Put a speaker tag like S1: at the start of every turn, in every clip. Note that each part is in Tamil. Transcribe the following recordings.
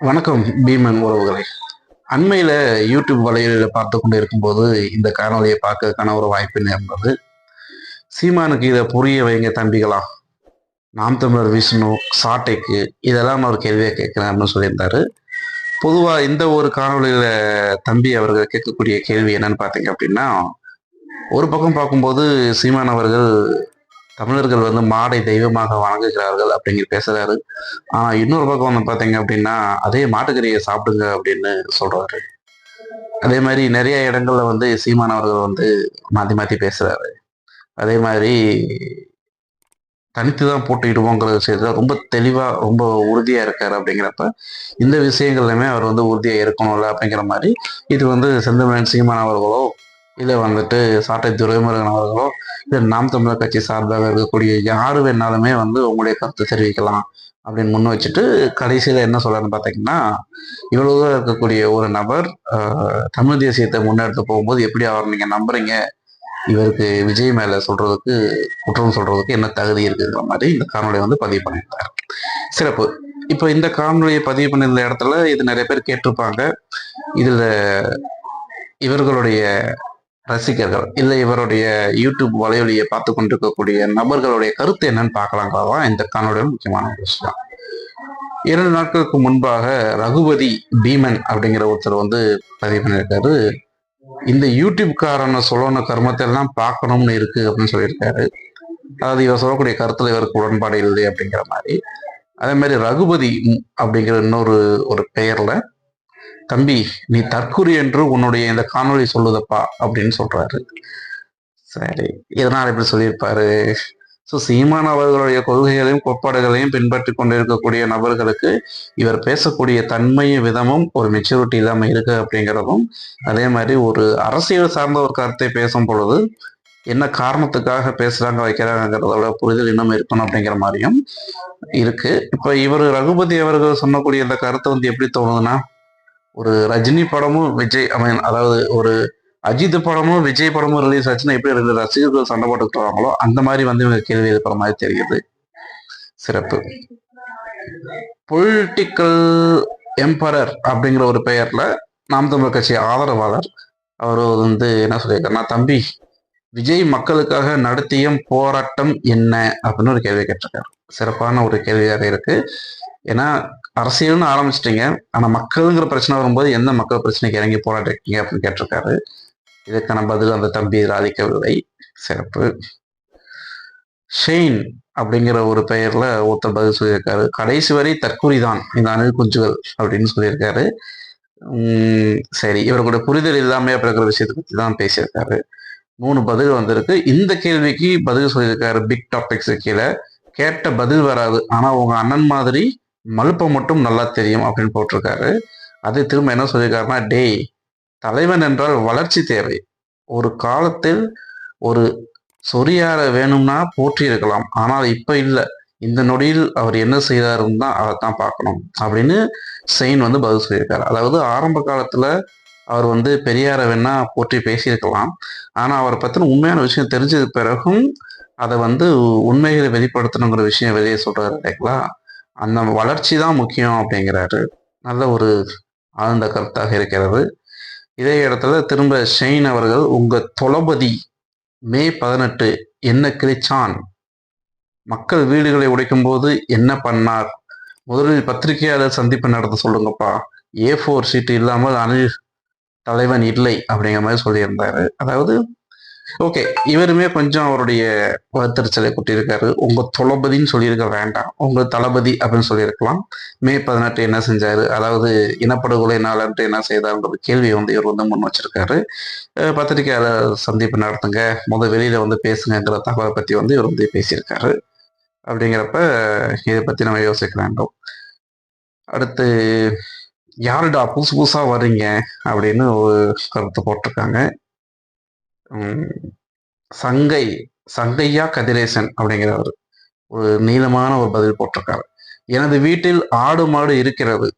S1: வணக்கம் பீமன் உறவுகளை. அண்மையில் யூடியூப் வலையில பார்த்து கொண்டு இருக்கும்போது இந்த காணொலியை பார்க்கறதுக்கான ஒரு வாய்ப்பு நேர்ந்தது சீமானுக்கு இதை புரிய வைங்க தம்பிகளா நாம் தமிழர் விஷ்ணு சாட்டைக்கு இதெல்லாம் நான் ஒரு கேள்வியை கேட்கிறேன் அப்படின்னு சொல்லியிருந்தாரு. பொதுவாக இந்த ஒரு காணொலியில் தம்பி அவர்கள் கேட்கக்கூடிய கேள்வி என்னன்னு பார்த்தீங்க அப்படின்னா ஒரு பக்கம் பார்க்கும்போது சீமான் அவர்கள் தமிழர்கள் வந்து மாடை தெய்வமாக வணங்குகிறார்கள் அப்படிங்கிற பேசுறாரு. ஆனா இன்னொரு பக்கம் வந்து பாத்தீங்க அப்படின்னா அதே மாட்டுக்கறியை சாப்பிடுங்க அப்படின்னு சொல்றாரு. அதே மாதிரி நிறைய இடங்கள்ல வந்து சீமான் அவர்கள் வந்து மாத்தி மாத்தி பேசுறாரு. அதே மாதிரி தனித்து தான் போட்டியிடுவோங்கிற விஷயத்துல ரொம்ப தெளிவாக ரொம்ப உறுதியாக இருக்கார் அப்படிங்கிறப்ப இந்த விஷயங்கள்லையுமே அவர் வந்து உறுதியாக இருக்கணும்ல அப்படிங்கிற மாதிரி இது வந்து செந்தமிழன் சீமான் அவர்களோ இல்லை வந்துட்டு சாட்டை துரைமுருகன் அவர்களோ இல்லை நாம் தமிழர் கட்சி சார்பாக இருக்கக்கூடிய யார் வேணாலுமே வந்து உங்களுடைய கருத்து தெரிவிக்கலாம் அப்படின்னு முன் வச்சுட்டு கடைசியில் என்ன சொல்கிறேன்னு பார்த்தீங்கன்னா இவ்வளோ தூரம் இருக்கக்கூடிய ஒரு நபர் தமிழ் தேசியத்தை முன்னெடுத்து போகும்போது எப்படி அவர் நீங்கள் நம்புறீங்க? இவருக்கு விஜய் மேலே சொல்கிறதுக்கு குற்றம் சொல்கிறதுக்கு என்ன தகுதி இருக்குங்கிற மாதிரி இந்த காணொலியை வந்து பதிவு பண்ணியிருந்தார் சிறப்பு. இப்போ இந்த காணொலியை பதிவு பண்ணியிருந்த இடத்துல இது நிறைய பேர் கேட்டிருப்பாங்க. இதில் இவர்களுடைய ரசிகர்கள் இல்லை இவருடைய யூடியூப் வலையொலியை பார்த்து கொண்டிருக்கக்கூடிய நபர்களுடைய கருத்து என்னன்னு பார்க்கலாங்கிறதான் இந்த காணொலியோட முக்கியமான ஒரு விஷயம். இரண்டு நாட்களுக்கு முன்பாக ரகுபதி பீமன் அப்படிங்கிற ஒருத்தர் வந்து பதிவு பண்ணியிருக்காரு. இந்த யூடியூப்காரன சொல்லணும் கர்மத்தை எல்லாம் பார்க்கணும்னு இருக்கு அப்படின்னு சொல்லியிருக்காரு. அதாவது இவர் சொல்லக்கூடிய கருத்துல இவருக்கு உடன்பாடு இல்லை அப்படிங்கிற மாதிரி. அதே மாதிரி ரகுபதி அப்படிங்கிற இன்னொரு ஒரு பெயர்ல தம்பி நீ தற்குறி என்று உன்னுடைய இந்த காணொளி சொல்லுதப்பா அப்படின்னு சொல்றாரு. சரி இதனால் எப்படி சொல்லியிருப்பாரு? ஸோ சீமான் அவர்களுடைய கொள்கைகளையும் கோட்பாடுகளையும் பின்பற்றி கொண்டிருக்கக்கூடிய நபர்களுக்கு இவர் பேசக்கூடிய தன்மையும் விதமும் ஒரு மெச்சூரிட்டி இல்லாமல் இருக்கு அப்படிங்கிறதும் அதே மாதிரி ஒரு அரசியல் சார்ந்த ஒரு கருத்தை பேசும் பொழுது என்ன காரணத்துக்காக பேசுறாங்க வைக்கிறாங்கிறதோட புரிதல் இன்னும் இருக்கணும் அப்படிங்கிற மாதிரியும் இருக்கு. இப்போ இவர் ரகுபதி அவர்கள் சொன்னக்கூடிய இந்த கருத்தை வந்து எப்படி தோணுதுன்னா ஒரு ரஜினி படமும் விஜய் ஐ மீன் அதாவது ஒரு அஜித் படமும் விஜய் படமும் ரிலீஸ் ஆச்சுன்னா எப்படி ரெண்டு ரசிகர்கள் சண்டை போட்டுக்கிட்டு வராங்களோ அந்த மாதிரி வந்து இவங்க கேள்வி எழுப்புற மாதிரி தெரியுது. சிறப்பு. பொலிட்டிக்கல் எம்பரர் அப்படிங்கிற ஒரு பெயர்ல நாம் தமிழர் கட்சி ஆதரவாளர் அவர் வந்து என்ன சொல்லியிருக்காருன்னா தம்பி விஜய் மக்களுக்காக நடத்திய போராட்டம் என்ன? அப்படின்னு ஒரு கேள்வி கேட்டிருக்காரு. சிறப்பான ஒரு கேள்வியாக இருக்கு. ஏன்னா அரசியல்னு ஆரம்பிச்சிட்டீங்க. ஆனால் மக்களுங்கிற பிரச்சனை வரும்போது எந்த மக்கள் பிரச்சனைக்கு இறங்கி போராட்டிருக்கீங்க அப்படின்னு கேட்டிருக்காரு. இதுக்கான பதில் அந்த தம்பி ராதிக்கவில்லை சிறப்பு. ஷெயின் அப்படிங்கிற ஒரு பெயரில் ஒருத்தர் பதில் சொல்லியிருக்காரு. கடைசி வரை தற்கொலை தான் இந்த அணில் குஞ்சுகள் அப்படின்னு சொல்லியிருக்காரு. சரி. இவர்களுடைய புரிதல் இல்லாம இருக்கிற விஷயத்தை பற்றி தான் பேசியிருக்காரு. மூணு பதில் வந்திருக்கு. இந்த கேள்விக்கு பதில் சொல்லியிருக்காரு. பிக் டாபிக்ஸ் கீழே. கேட்ட பதில் வராது. ஆனால் உங்கள் அண்ணன் மாதிரி மலுப்பை மட்டும் நல்லா தெரியும் அப்படின்னு போட்டிருக்காரு. அது திரும்ப என்ன சொல்லியிருக்காருன்னா டேய் தலைவன் என்றால் வளர்ச்சி தேவை. ஒரு காலத்தில் ஒரு சொரியார வேணும்னா போற்றி இருக்கலாம். ஆனால் இப்போ இல்லை. இந்த நொடியில் அவர் என்ன செய்தாருன்னு தான் அதை தான் பார்க்கணும். அப்படின்னு செயின் வந்து பதில் சொல்லியிருக்காரு. அதாவது ஆரம்ப காலத்தில் அவர் வந்து பெரியாரை வேணா போற்றி பேசியிருக்கலாம். ஆனால் அவரை பற்றின உண்மையான விஷயம் தெரிஞ்சது பிறகும் அதை வந்து உண்மைகளை வெளிப்படுத்தணுங்கிற விஷயம் வெளியே சொல்கிறாரு இல்லைங்களா? அந்த வளர்ச்சி தான் முக்கியம் அப்படிங்கிறாரு. நல்ல ஒரு ஆழ்ந்த கருத்தாக இருக்கிறது. இதே இடத்துல திரும்ப ஷெயின் அவர்கள் உங்க தொளபதி மே பதினெட்டு என்ன கிழிச்சான்? மக்கள் வீடுகளை உடைக்கும் போது என்ன பண்ணார்? முதலில் பத்திரிகையாளர் சந்திப்பு நடத்த சொல்லுங்கப்பா. ஏ ஃபோர் சீட்டு இல்லாமல் அணில் தலைவன் இல்லை அப்படிங்கிற மாதிரி சொல்லியிருந்தாரு. அதாவது ஓகே இவருமே கொஞ்சம் அவருடைய வருத்தறிச்சலை கொட்டியிருக்காரு. உங்க தொளபதின்னு சொல்லியிருக்க வேண்டாம். உங்க தளபதி அப்படின்னு சொல்லியிருக்கலாம். மே பதினெட்டு என்ன செஞ்சாரு? அதாவது இனப்படுகொலை நாளன்று என்ன செய்தாருன்ற கேள்வியை வந்து இவர் வந்து முன் வச்சிருக்காரு. பத்திரிகையாளர் சந்திப்பு நடத்துங்க. முத வெளியில வந்து பேசுங்கிற தகவலை பத்தி வந்து இவர் வந்து பேசியிருக்காரு. அப்படிங்கிறப்ப இதை பத்தி நம்ம யோசிக்க வேண்டும். அடுத்து யாருடா புதுசு புதுசா வர்றீங்க? அப்படின்னு ஒரு கருத்து போட்டிருக்காங்க. சங்கை சங்கையா கதிரேசன் அப்படிங்கிறவர் ஒரு நீளமான ஒரு பதில் போட்டிருக்காரு. எனது வீட்டில் ஆடு மாடு இருக்கிறது.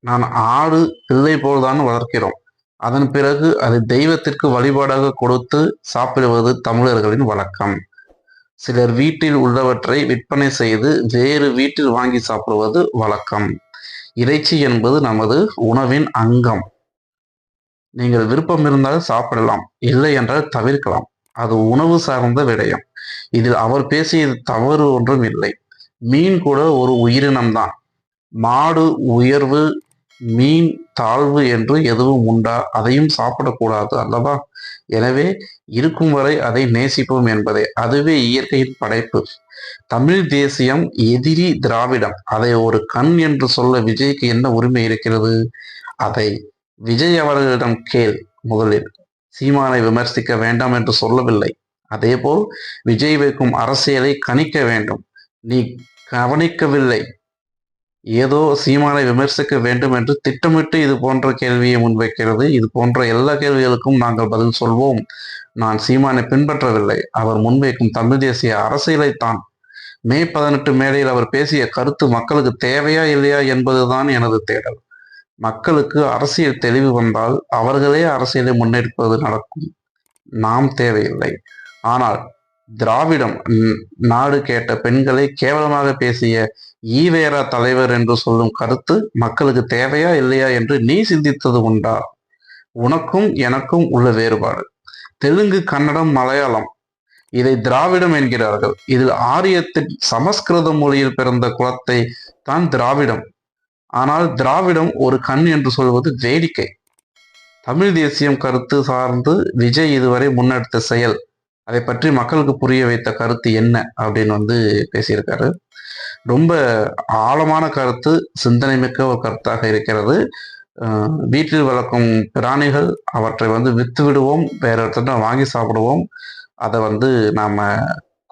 S1: நான் ஆடு பிள்ளை போல்தான் வளர்க்கிறோம். அதன் பிறகு அது தெய்வத்திற்கு வழிபாடாக கொடுத்து சாப்பிடுவது தமிழர்களின் வழக்கம். சிலர் வீட்டில் உள்ளவற்றை விற்பனை செய்து வேறு வீட்டில் வாங்கி சாப்பிடுவது வழக்கம். இறைச்சி என்பது நமது உணவின் அங்கம். நீங்கள் விருப்பம் இருந்தால் சாப்பிடலாம் இல்லை என்றால் தவிர்க்கலாம். அது உணவு சார்ந்த விடயம். இதில் அவர் பேசியது தவறு ஒன்றும் இல்லை. மீன் கூட ஒரு உயிரினம்தான் மாடு உயர்வு மீன் தாழ்வு என்று எதுவும் உண்டா? அதையும் சாப்பிடக்கூடாது அல்லவா? எனவே இருக்கும் வரை அதை நேசிப்போம் என்பதே. அதுவே இயற்கையின் படைப்பு. தமிழ் தேசியம் எதிரி திராவிடம். அதை ஒரு கண் என்று சொல்ல விஜய்க்கு என்ன உரிமை இருக்கிறது? அதை விஜய் அவர்களிடம் கேள் முதலில். சீமானை விமர்சிக்க வேண்டாம் என்று சொல்லவில்லை. அதேபோல் விஜய் வைக்கும் அரசியலை கணிக்க வேண்டும். நீ கவனிக்கவில்லை. ஏதோ சீமானை விமர்சிக்க வேண்டும் என்று திட்டமிட்டு இது போன்ற கேள்வியை முன்வைக்கிறது. இது போன்ற எல்லா கேள்விகளுக்கும் நாங்கள் பதில் சொல்வோம். நான் சீமானை பின்பற்றவில்லை. அவர் முன்வைக்கும் தமிழ் தேசிய அரசியலைத்தான். மே பதினெட்டு மேடையில் அவர் பேசிய கருத்து மக்களுக்கு தேவையா இல்லையா என்பதுதான் எனது தேடல். மக்களுக்கு அரசியல் தெளிவு வந்தால் அவர்களே அரசியலை முன்னெடுப்பது நடக்கும். நாம் தேவையில்லை. ஆனால் திராவிடம் நாடு கேட்ட பெண்களை கேவலமாக பேசிய ஈவேரா தலைவர் என்று சொல்லும் கருத்து மக்களுக்கு தேவையா இல்லையா என்று நீ சிந்தித்தது உண்டா? உனக்கும் எனக்கும் உள்ள வேறுபாடு. தெலுங்கு கன்னடம் மலையாளம். இதை திராவிடம் என்கிறார்கள். இதில் ஆரியத்தின் சமஸ்கிருத மொழியில் பிறந்த குலத்தை தான் திராவிடம். ஆனால் திராவிடம் ஒரு கண் என்று சொல்வது வேடிக்கை. தமிழ் தேசியம் கருத்து சார்ந்து விஜய் இதுவரை முன்னெடுத்த செயல் அதை பற்றி மக்களுக்கு புரிய வைத்த கருத்து என்ன அப்படின்னு வந்து பேசியிருக்காரு. ரொம்ப ஆழமான கருத்து சிந்தனை மிக்க ஒரு கருத்தாக இருக்கிறது. வீட்டில் வளர்க்கும் பிராணிகள் அவற்றை வந்து விற்று விடுவோம் வேற இடத்துல வாங்கி சாப்பிடுவோம். அதை வந்து நாம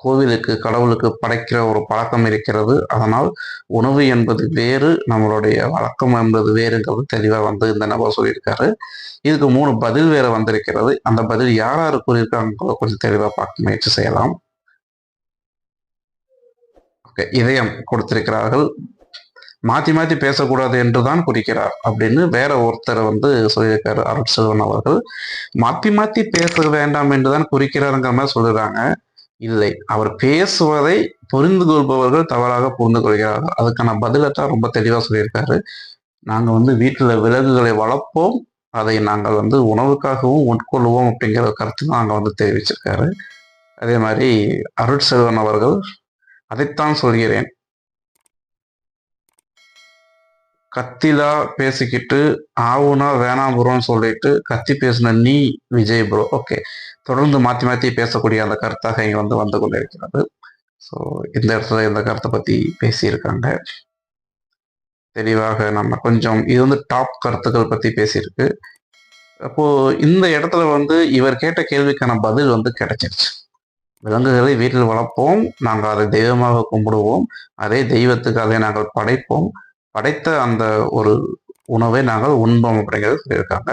S1: கோவிலுக்கு கடவுளுக்கு படைக்கிற ஒரு பழக்கம் இருக்கிறது. அதனால் உணவு என்பது வேறு நம்மளுடைய வழக்கம் என்பது வேறுங்கிறது தெளிவாக வந்து இந்த நபர் சொல்லியிருக்காரு. இதுக்கு மூணு பதில் வேற வந்திருக்கிறது. அந்த பதில் யார் யார் கூறியிருக்காங்களோ கொஞ்சம் தெளிவாக பார்க்க முயற்சி செய்யலாம். ஓகே இதயம் கொடுத்திருக்கிறார்கள். மாத்தி மாத்தி பேசக்கூடாது என்றுதான் குறிக்கிறார் அப்படின்னு வேற ஒருத்தர் வந்து சொல்லியிருக்காரு அருட்செல்வன் அவர்கள். மாத்தி மாத்தி பேச வேண்டாம் என்றுதான் குறிக்கிறாருங்கிற மாதிரி சொல்லுறாங்க. இல்லை. அவர் பேசுவதை புரிந்து கொள்பவர்கள் தவறாக புரிந்து கொள்கிறார்கள். அதுக்கான பதிலத்தான் ரொம்ப தெளிவாக சொல்லியிருக்காரு. நாங்கள் வந்து வீட்டில் விலங்குகளை வளர்ப்போம். அதை நாங்கள் வந்து உணவுக்காகவும் உட்கொள்வோம் அப்படிங்கிற கருத்து நாங்கள் வந்து தெரிவிச்சிருக்காரு. அதே மாதிரி அருட்செல்வன் அவர்கள் அதைத்தான் சொல்கிறேன். கத்திலா பேசிக்கிட்டு ஆவுனா வேணாம் ப்ரோன்னு சொல்லிட்டு கத்தி பேசின நீ விஜய் ப்ரோ. ஓகே. தொடர்ந்து மாற்றி மாற்றி பேசக்கூடிய அந்த கருத்தாக இங்கே வந்து வந்து கொண்டிருக்கிறது. ஸோ இந்த இடத்துல இந்த கருத்தை பற்றி பேசியிருக்காங்க. தெளிவாக நம்ம கொஞ்சம் இது வந்து டாப் கருத்துக்கள் பற்றி பேசியிருக்கு. அப்போது இந்த இடத்துல வந்து இவர் கேட்ட கேள்விக்கான பதில் வந்து கிடைச்சிருச்சு. விலங்குகளை வீட்டில் வளர்ப்போம். நாங்கள் அதை தெய்வமாக கும்பிடுவோம். அதே தெய்வத்துக்கு அதை நாங்கள் படைப்போம். படைத்த அந்த ஒரு உணவை நாங்கள் உண்போம் அப்படிங்கிறது சொல்லியிருக்காங்க.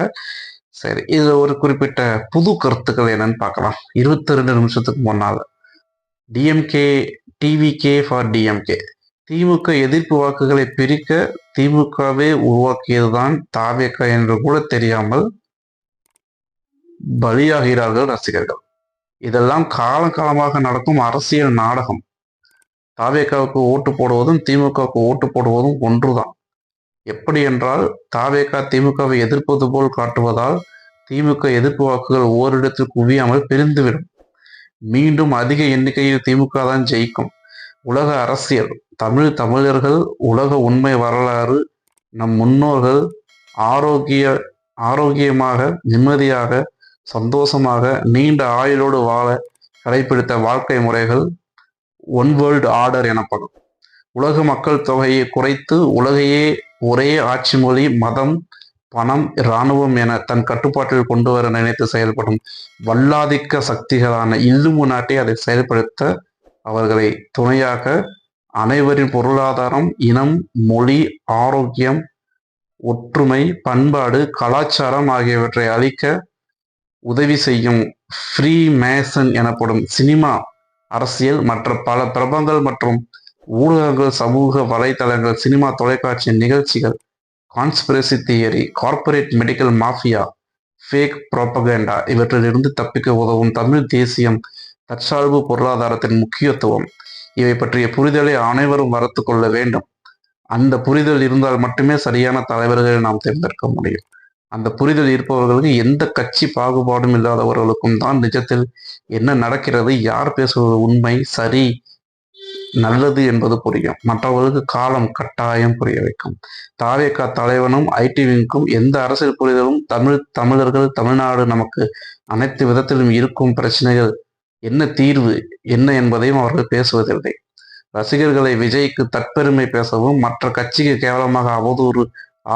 S1: சரி இது ஒரு குறிப்பிட்ட புது கருத்துக்கள் என்னன்னு பார்க்கலாம். இருபத்தி ரெண்டு நிமிஷத்துக்கு முன்னால். டிஎம்கே டிவிகே ஃபார் டிஎம்கே திமுக எதிர்ப்பு வாக்குகளை பிரிக்க திமுகவே உருவாக்கியதுதான் தாவேக்கா என்று கூட தெரியாமல் பலியாகிறார்கள் ரசிகர்கள். இதெல்லாம் காலங்காலமாக நடக்கும் அரசியல் நாடகம். தாவேக்காவுக்கு ஓட்டு போடுவதும் திமுகவுக்கு ஓட்டு போடுவதும் ஒன்றுதான். எப்படி என்றால் தாவேக்கா திமுகவை எதிர்ப்பது போல் காட்டுவதால் திமுக எதிர்ப்பு வாக்குகள் ஓரிடத்தில் குவியாமல் பிரிந்துவிடும். மீண்டும் அதிக எண்ணிக்கையில் திமுக தான் ஜெயிக்கும். உலக அரசியல் தமிழ் தமிழர்கள் உலக உண்மை வரலாறு நம் முன்னோர்கள் ஆரோக்கிய ஆரோக்கியமாக நிம்மதியாக சந்தோஷமாக நீண்ட ஆயுளோடு வாழ கடைபிடித்த வாழ்க்கை முறைகள் ஒன் வேர்ல்டு ஆர்டர் எனப்படும். உலக மக்கள் தொகையை குறைத்து உலகையே ஒரே ஆட்சி மொழி மதம் பணம் இராணுவம் என தன் கட்டுப்பாட்டில் கொண்டு வர நினைத்து செயல்படும் வல்லாதிக்க சக்திகளான இல்லுமு நாட்டை அதை செயல்படுத்த அவர்களை துணையாக அனைவரின் பொருளாதாரம் இனம் மொழி ஆரோக்கியம் ஒற்றுமை பண்பாடு கலாச்சாரம் ஆகியவற்றை அளிக்க உதவி செய்யும் ஃப்ரீ மேசன் எனப்படும் சினிமா அரசியல் மற்ற பல பிரபங்கள் மற்றும் ஊடகங்கள் சமூக வலைதளங்கள் சினிமா தொலைக்காட்சி நிகழ்ச்சிகள் conspiracy theory corporate medical mafia fake propaganda இவற்றிலிருந்து தப்பிக்க உதவும் தமிழ் தேசியம் தற்சார்பு பொருளாதாரத்தின் முக்கியத்துவம். இவை பற்றிய புரிதலை அனைவரும் வளர்த்து கொள்ள வேண்டும். அந்த புரிதல் இருந்தால் மட்டுமே சரியான தலைவர்களை நாம் தேர்ந்தெடுக்க முடியும். அந்த புரிதல் இருப்பவர்களுக்கு எந்த கட்சி பாகுபாடும் இல்லாதவர்களுக்கும் தான் நிஜத்தில் என்ன நடக்கிறது யார் பேசுவது உண்மை சரி நல்லது என்பது புரியும். மற்றவர்களுக்கு காலம் கட்டாயம் புரிய வைக்கும். தாவேக்கா தலைவனும் ஐடிவிங்க்கும் எந்த அரசியல் புரிதலும் தமிழ் தமிழர்கள் தமிழ்நாடு நமக்கு அனைத்து விதத்திலும் இருக்கும் பிரச்சனைகள் என்ன தீர்வு என்ன என்பதையும் அவர்கள் பேசுவதில்லை. ரசிகர்களை விஜய்க்கு தற்பெருமை பேசவும் மற்ற கட்சிக்கு கேவலமாக அவதூறு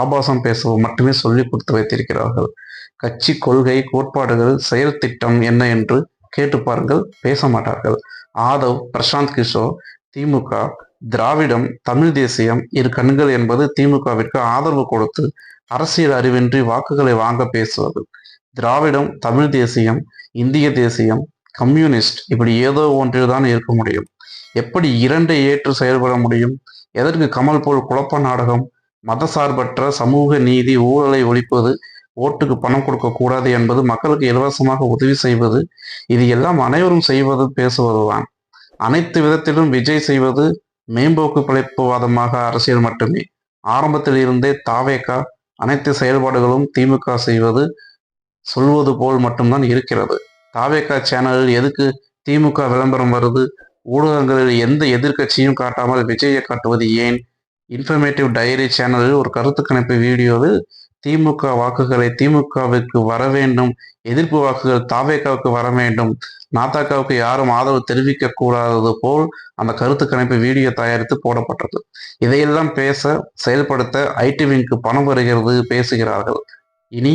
S1: ஆபாசம் பேசவும் மட்டுமே சொல்லிக் கொடுத்து வைத்திருக்கிறார்கள். கட்சி கொள்கை கோட்பாடுகள் செயல் திட்டம் என்ன என்று கேட்டு பாருங்கள் பேச மாட்டார்கள். ஆதவ் பிரசாந்த் கிஷோர் திமுக திராவிடம் தமிழ் தேசியம் இரு கண்கள் என்பது திமுகவிற்கு ஆதரவு கொடுத்து அரசியல் அறிவின்றி வாக்குகளை வாங்க பேசுவது. திராவிடம் தமிழ் தேசியம் இந்திய தேசியம் கம்யூனிஸ்ட் இப்படி ஏதோ ஒன்றில் தான் இருக்க முடியும். எப்படி இரண்டை ஏற்று செயல்பட முடியும்? எதற்கு கமல் போல் குழப்ப நாடகம்? மதசார்பற்ற சமூக நீதி ஊழலை ஒழிப்பது ஓட்டுக்கு பணம் கொடுக்கக்கூடாது என்பது மக்களுக்கு இலவசமாக உதவி செய்வது இது எல்லாம் அனைவரும் செய்வது பேசுவதுதான். அனைத்து விதத்திலும் விஜய் செய்வது மேம்போக்கு பிழைப்புவாதமாக அரசியல் மட்டுமே. ஆரம்பத்தில் இருந்தே தாவேக்கா அனைத்து செயல்பாடுகளும் திமுக செய்வது சொல்வது போல் மட்டும்தான் இருக்கிறது. தாவேக்கா சேனலில் எதுக்கு திமுக விளம்பரம் வருது? ஊடகங்களில் எந்த எதிர்க்கட்சியும் காட்டாமல் விஜயை காட்டுவது ஏன்? இன்ஃபர்மேட்டிவ் டைரி சேனலில் ஒரு கருத்து கணிப்பு வீடியோவில் திமுக வாக்குகளை திமுகவிற்கு வர வேண்டும் எதிர்ப்பு வாக்குகள் தாவேக்காவுக்கு வர வேண்டும் நாத்தாக்காவுக்கு யாரும் ஆதரவு தெரிவிக்க கூடாதது போல் அந்த கருத்து கணிப்பு வீடியோ தயாரித்து போடப்பட்டது. இதையெல்லாம் பேச செயல்படுத்த ஐடிவிங்க்கு பணம் வருகிறது பேசுகிறார்கள். இனி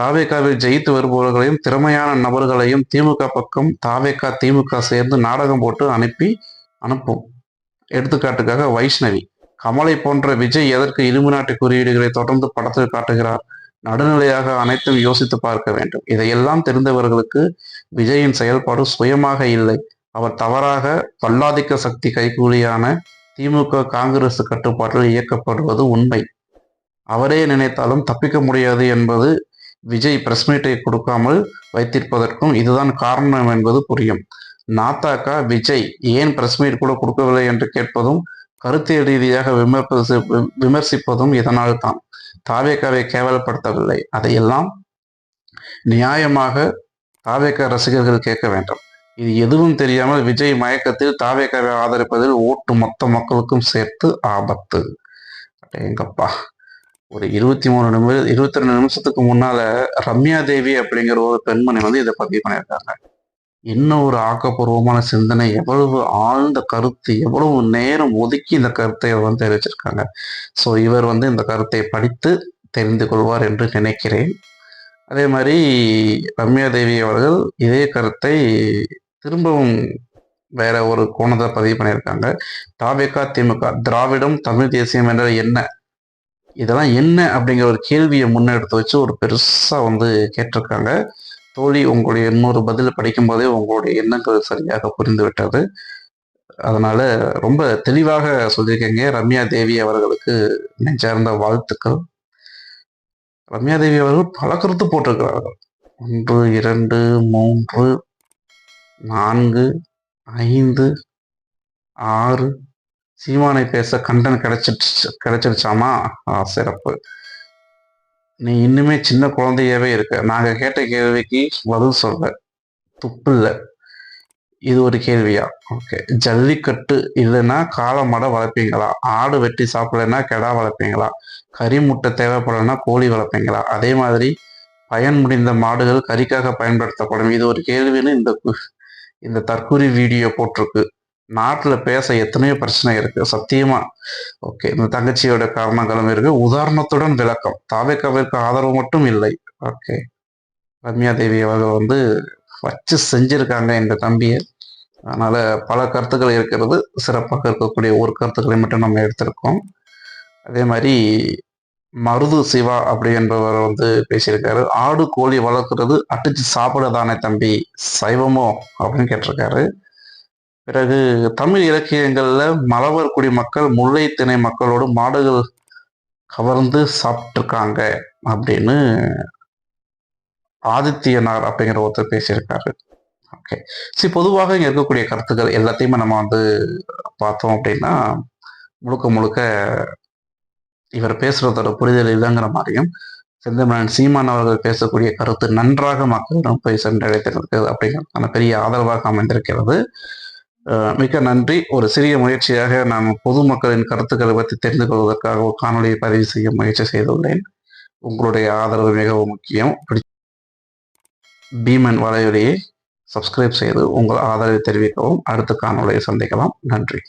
S1: தாவேக்காவில் ஜெயித்து வருபவர்களையும் திறமையான நபர்களையும் திமுக பக்கம் தாவேக்கா திமுக சேர்ந்து நாடகம் போட்டு அனுப்பி அனுப்பும். எடுத்துக்காட்டுக்காக வைஷ்ணவி. கமலை போன்ற விஜய் எதற்கு இலுமினாட்டி குறியீடுகளை தொடர்ந்து படத்தில் காட்டுகிறார்? நடுநிலையாக அனைத்தும் யோசித்து பார்க்க வேண்டும். இதையெல்லாம் தெரிந்தவர்களுக்கு விஜயின் செயல்பாடு சுயமாக இல்லை. அவர் தவறாக பல்லாதிக்க சக்தி கைகூலியான திமுக காங்கிரஸ் கட்டுப்பாட்டில் இயக்கப்படுவது உண்மை. அவரே நினைத்தாலும் தப்பிக்க முடியாது என்பது விஜய் பிரஸ் மீட்டை கொடுக்காமல் வைத்திருப்பதற்கும் இதுதான் காரணம் என்பது புரியும். நாத்தாக்கா விஜய் ஏன் பிரஸ் மீட் கூட கொடுக்கவில்லை என்று கேட்பதும் கருத்து ரீதியாக விமர்சி விமர்சிப்பதும் இதனால் தான் தாவேக்காவை கேவலப்படுத்தவில்லை. அதையெல்லாம் நியாயமாக தாவேக்கா ரசிகர்கள் கேட்க வேண்டும். இது எதுவும் தெரியாமல் விஜய் மயக்கத்தில் தாவேக்காவை ஆதரிப்பதில் ஓட்டு மொத்த மக்களுக்கும் சேர்த்து ஆபத்து. எங்கப்பா ஒரு இருபத்தி மூணு நிமிஷம் இருபத்தி ரெண்டு நிமிஷத்துக்கு முன்னால ரம்யா தேவி அப்படிங்கிற ஒரு பெண்மணி வந்து இதை பதிவு பண்ணியிருக்காங்க. என்ன ஒரு ஆக்கப்பூர்வமான சிந்தனை எவ்வளவு ஆழ்ந்த கருத்து எவ்வளவு நேரம் ஒதுக்கி இந்த கருத்தை வந்து தெரிவிச்சிருக்காங்க. ஸோ இவர் வந்து இந்த கருத்தை படித்து தெரிந்து கொள்வார் என்று நினைக்கிறேன். அதே மாதிரி ரம்யா தேவி அவர்கள் இதே கருத்தை திரும்பவும் வேற ஒரு கோணத்தை பதிவு பண்ணியிருக்காங்க. தாவேகா திமுக திராவிடம் தமிழ் தேசியம் என்றால் என்ன? இதெல்லாம் என்ன அப்படிங்கிற ஒரு கேள்வியை முன்னெடுத்து வச்சு ஒரு பெருசாக வந்து கேட்டிருக்காங்க. தோழி உங்களுடைய இன்னொரு பதில் படிக்கும் போதே உங்களுடைய எண்ணங்கள் சரியாக புரிந்துவிட்டது. அதனால ரொம்ப தெளிவாக சொல்லியிருக்கீங்க. ரம்யா தேவி அவர்களுக்கு நெஞ்சார்ந்த வாழ்த்துக்கள். ரம்யா தேவி அவர்கள் பல கருத்து போட்டிருக்கிறார்கள். ஒன்று இரண்டு மூன்று நான்கு ஐந்து ஆறு. சீமானை பேச கண்டன் கிடைச்சிடுச்சு கிடைச்சிருச்சாமா சிறப்பு. நீ இன்னுமே சின்ன குழந்தையாவே இருக்க. நாங்க கேட்ட கேள்விக்கு பதில் சொல்ற துப்பு இல்லை. இது ஒரு கேள்வியா? ஓகே ஜல்லிக்கட்டு இல்லைன்னா காளை வளர்ப்பீங்களா? ஆடு வெட்டி சாப்பிடலன்னா கெடா வளர்ப்பீங்களா? கறி முட்டை தேவைப்படலைன்னா கோழி வளர்ப்பீங்களா? அதே மாதிரி பயன் முடிந்த மாடுகள் கறிக்காக பயன்படுத்தப்படும். இது ஒரு கேள்வின்னு இந்த இந்த தற்கூரி வீடியோ போட்டிருக்கு. நாட்டில் பேச எத்தனையோ பிரச்சனை இருக்கு. சத்தியமா. ஓகே இந்த தங்கச்சியோட காரணங்களும் இருக்கு. உதாரணத்துடன் விளக்கம். தாவேக்காவிற்கு ஆதரவு மட்டும் இல்லை. ஓகே ரம்யா தேவி அவர்கள் வந்து வச்சு செஞ்சிருக்காங்க இந்த தம்பியை. அதனால பல கருத்துக்கள் இருக்கிறது. சிறப்பாக இருக்கக்கூடிய ஒரு கருத்துக்களை மட்டும் நம்ம எடுத்திருக்கோம். அதே மாதிரி மருது சிவா அப்படி என்பவர் வந்து பேசியிருக்காரு. ஆடு கோழி வளர்க்குறது அடிச்சு சாப்பிடதானே தம்பி. சைவமோ அப்படின்னு கேட்டிருக்காரு. பிறகு தமிழ் இலக்கியங்கள்ல மலவர் குடி மக்கள் முல்லை திணை மக்களோடு மாடுகள் கவர்ந்து சாப்பிட்ருக்காங்க அப்படின்னு ஆதித்யனார் அப்படிங்கிற ஒருத்தர் பேசியிருக்காரு. ஓகே சரி பொதுவாக இங்கே இருக்கக்கூடிய கருத்துக்கள் எல்லாத்தையுமே நம்ம வந்து பார்த்தோம் அப்படின்னா முழுக்க முழுக்க இவர் பேசுறதோட புரிதல் இல்லைங்கிற மாதிரியும் செந்தமிழன் சீமான் அவர்கள் பேசக்கூடிய கருத்து நன்றாக மக்களிடம் போய் சென்றடைத்திருக்கு அப்படிங்கிறதுக்கான பெரிய ஆதரவாக அமைந்திருக்கிறது. மிக்க நன்றி. ஒரு சிறிய முயற்சியாக நான் பொதுமக்களின் கருத்துக்களை பற்றி தெரிந்து கொள்வதற்காக ஒரு காணொலியை பதிவு செய்ய முயற்சி செய்துள்ளேன். உங்களுடைய ஆதரவு மிகவும் முக்கியம். பீமன் வலையொலியை சப்ஸ்கிரைப் செய்து உங்கள் ஆதரவை தெரிவிக்கவும். அடுத்த காணொலியை சந்திக்கலாம். நன்றி.